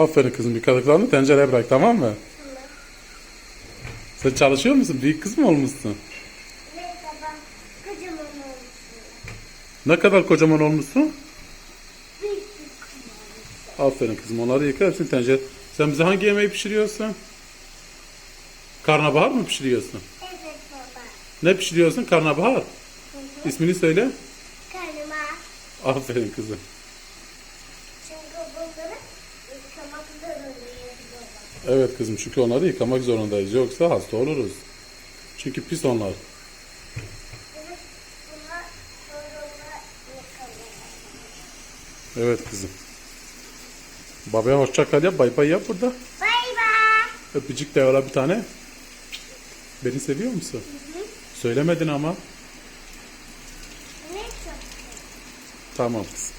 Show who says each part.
Speaker 1: Aferin kızım yıkadıklarını tencereye bırak tamam mı? Sen çalışıyor musun? Büyük kız mı olmuşsun?
Speaker 2: Evet baba. Kocaman olmuş.
Speaker 1: Ne kadar kocaman olmuşsun?
Speaker 2: Büyük bir
Speaker 1: Aferin kızım onları yıka hepsini tencere. Sen bize hangi yemeği pişiriyorsun? Karnabahar mı pişiriyorsun?
Speaker 2: Evet baba.
Speaker 1: Ne pişiriyorsun? Karnabahar. İsmini söyle.
Speaker 2: Karnıma.
Speaker 1: Aferin kızım.
Speaker 2: Çünkü bunları.
Speaker 1: Evet kızım çünkü onları yıkamak zorundayız. Yoksa hasta oluruz. Çünkü pis onlar. Evet. Kızım. Babaya hoşça kal yap. Bay bay yap burada.
Speaker 2: Bay bay.
Speaker 1: Öpücük de yola bir tane. Beni seviyor musun? Söylemedin ama.
Speaker 2: Ne çok
Speaker 1: Tamam kızım.